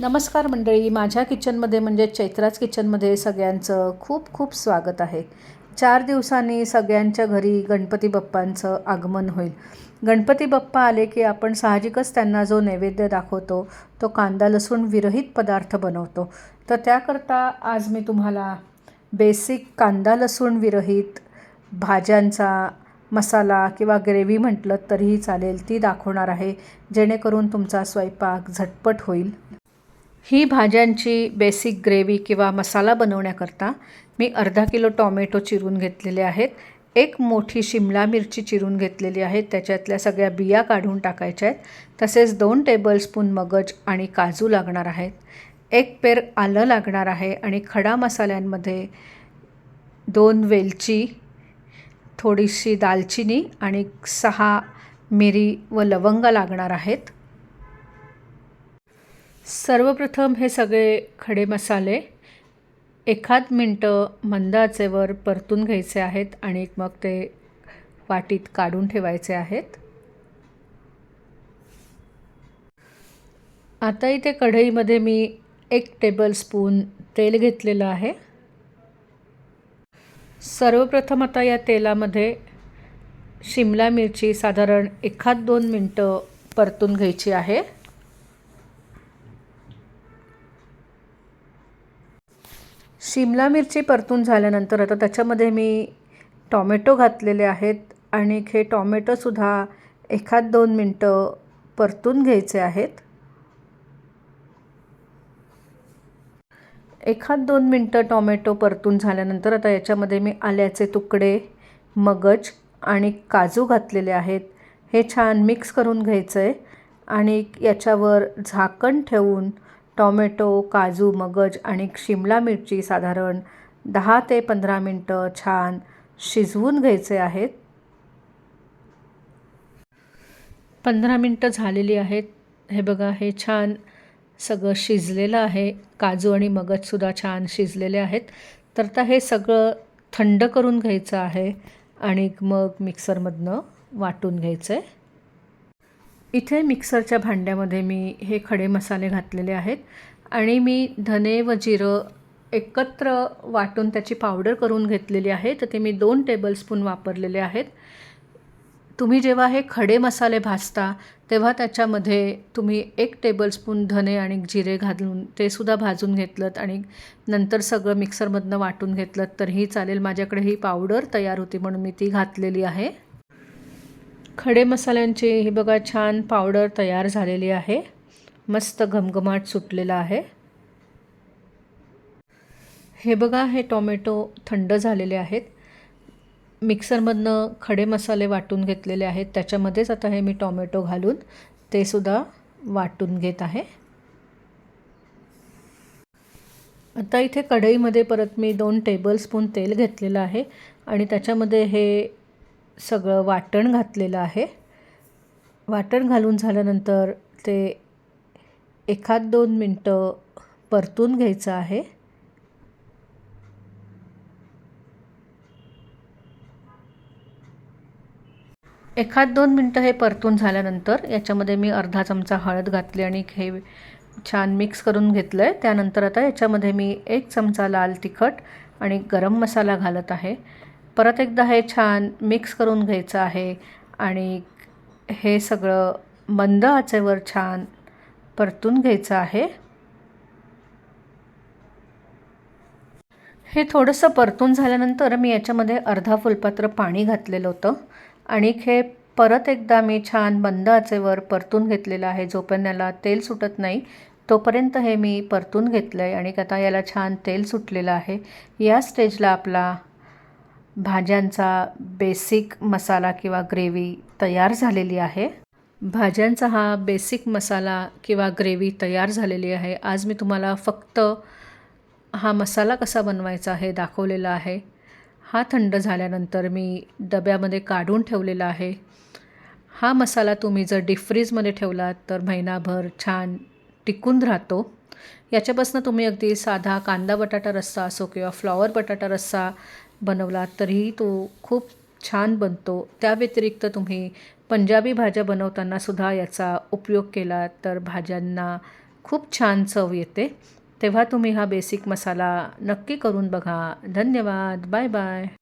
नमस्कार मंडळी माझ्या किचनमध्ये म्हणजे चैत्राज किचनमध्ये सगळ्यांचं खूप खूप स्वागत आहे. चार दिवसांनी सगळ्यांच्या घरी गणपती बाप्पांचं आगमन होईल. गणपती बाप्पा आले की आपण साहजिकच त्यांना जो नैवेद्य दाखवतो तो कांदा लसूण विरहित पदार्थ बनवतो. तर त्याकरता आज मी तुम्हाला बेसिक कांदा लसूण विरहित भाज्यांचा मसाला किंवा ग्रेव्ही म्हटलं तरीही चालेल ती दाखवणार आहे. जेणेकरून तुमचा स्वयंपाक झटपट होईल. ही भाज्यांची बेसिक ग्रेव्ही किंवा मसाला बनवण्याकरता मी अर्धा किलो टॉमॅटो चिरून घेतलेले आहेत. एक मोठी शिमला मिरची चिरून घेतलेली आहे. त्याच्यातल्या सगळ्या बिया काढून टाकायच्या आहेत. तसेच दोन टेबलस्पून मगज आणि काजू लागणार आहेत. एक पेर आलं लागणार आहे आणि खडा मसाल्यांमध्ये दोन वेलची थोडीशी दालचिनी आणि सहा मिरी व लवंग लागणार आहेत. सर्वप्रथम हे सगळे खडे मसाले एखाद मिनटं मंद आचेवर परतून घ्यायचे आहेत आणि मग ते वाटीत काढून ठेवायचे आहेत. आता इथे कढईमध्ये मी एक टेबलस्पून तेल घेतलेलं आहे. सर्वप्रथम आता या तेलामध्ये शिमला मिरची साधारण एखाद दोन मिनटं परतून घ्यायची आहे. शिमला मिरची परतून झाल्यानंतर आता त्याच्यामध्ये मी टॉमॅटो घातलेले आहेत आणि हे टॉमॅटोसुद्धा एखाद दोन मिनटं परतून घ्यायचे आहेत. एखाद दोन मिनटं टॉमॅटो परतून झाल्यानंतर आता याच्यामध्ये मी आल्याचे तुकडे मगज आणि काजू घातलेले आहेत. हे छान मिक्स करून घ्यायचं आहे आणि याच्यावर झाकण ठेवून टॉमॅटो काजू मगज आणि शिमला मिरची साधारण दहा ते पंधरा मिनटं छान शिजवून घ्यायचे आहेत. पंधरा मिनटं झालेली आहेत. हे बघा हे छान सगळं शिजलेलं आहे. काजू आणि मगजसुद्धा छान शिजलेले आहेत. तर आता हे सगळं थंड करून घ्यायचं आहे आणि मग मिक्सरमधनं वाटून घ्यायचं आहे इथे मिक्सरच्या भांड्यामध्ये मी हे खडे मसाले घातलेले आहेत आणि मी धने व जिरं एकत्र वाटून त्याची पावडर करून घेतलेली आहे. तर ते मी दोन टेबलस्पून वापरलेले आहेत. तुम्ही जेव्हा हे खडे मसाले भाजता तेव्हा त्याच्यामध्ये तुम्ही एक टेबलस्पून धने आणि जिरे घालून ते सुद्धा भाजून घेतलं आणि नंतर सगळं मिक्सरमधनं वाटून घेतलं तरीही चालेल माझ्याकडे ही पावडर तयार होती म्हणून मी ती घातलेली आहे. खडे मसाल्यांची ही बघा छान पावडर तयार झालेली आहे. मस्त घमघमाट सुटलेला आहे. हे बघा हे टोमॅटो थंड झालेले आहेत. मिक्सरमधनं खडे मसाले वाटून घेतलेले आहेत. त्याच्यामध्येच आता हे मी टोमॅटो घालून ते सुद्धा वाटून घेत आहे. आता इथे कढईमध्ये परत मी दोन टेबलस्पून तेल घेतलेलं आहे आणि त्याच्यामध्ये हे सगळं वाटण घातलेलं आहे. वाटण घालून झाल्यानंतर ते एखाद दोन मिनटं परतून घ्यायचं आहे. एखाद दोन मिनटं हे परतून झाल्यानंतर याच्यामध्ये मी अर्धा चमचा हळद घातली आणि हे छान मिक्स करून घेतलं आहे त्यानंतर आता याच्यामध्ये मी एक चमचा लाल तिखट आणि गरम मसाला घालत आहे. परत एकदा हे छान मिक्स करून घ्यायचं आहे आणि हे सगळं मंद आचेवर छान परतून घ्यायचं आहे. हे थोडंसं परतून झाल्यानंतर मी याच्यामध्ये अर्धा फुलपात्र पाणी घातलेलं होतं आणि हे परत एकदा मी छान मंद आचेवर परतून घेतलेलं आहे. जोपर्यंत याला तेल सुटत नाही तोपर्यंत हे मी परतून घेतलं आहे आणि आता याला छान तेल सुटलेलं आहे. या स्टेजला आपला भाज्यांचा बेसिक मसाला किंवा ग्रेव्ही तयार झालेली आहे. भाज्यांचा हा बेसिक मसाला किंवा ग्रेव्ही तयार झालेली आहे. आज मी तुम्हाला फक्त हा मसाला कसा बनवायचा हे दाखवलेला आहे. हा थंड झाल्यानंतर मी डब्यामध्ये काढून ठेवलेला आहे. हा मसाला तुम्ही जर डिफ्रीजमध्ये ठेवलात तर महिनाभर छान टिकून राहतो. याच्यापासून तुम्ही अगदी साधा कांदा बटाटा रस्सा असो किंवा फ्लॉवर बटाटा रस्सा बनवला तरीही तो खूप छान बनतो. त्या व्यतिरिक्त तुम्ही पंजाबी भाज्या बनवताना सुद्धा याचा उपयोग केला तर भाज्यांना खूप छान चव येते. तेव्हा तुम्ही हा बेसिक मसाला नक्की करून बघा. धन्यवाद. Bye bye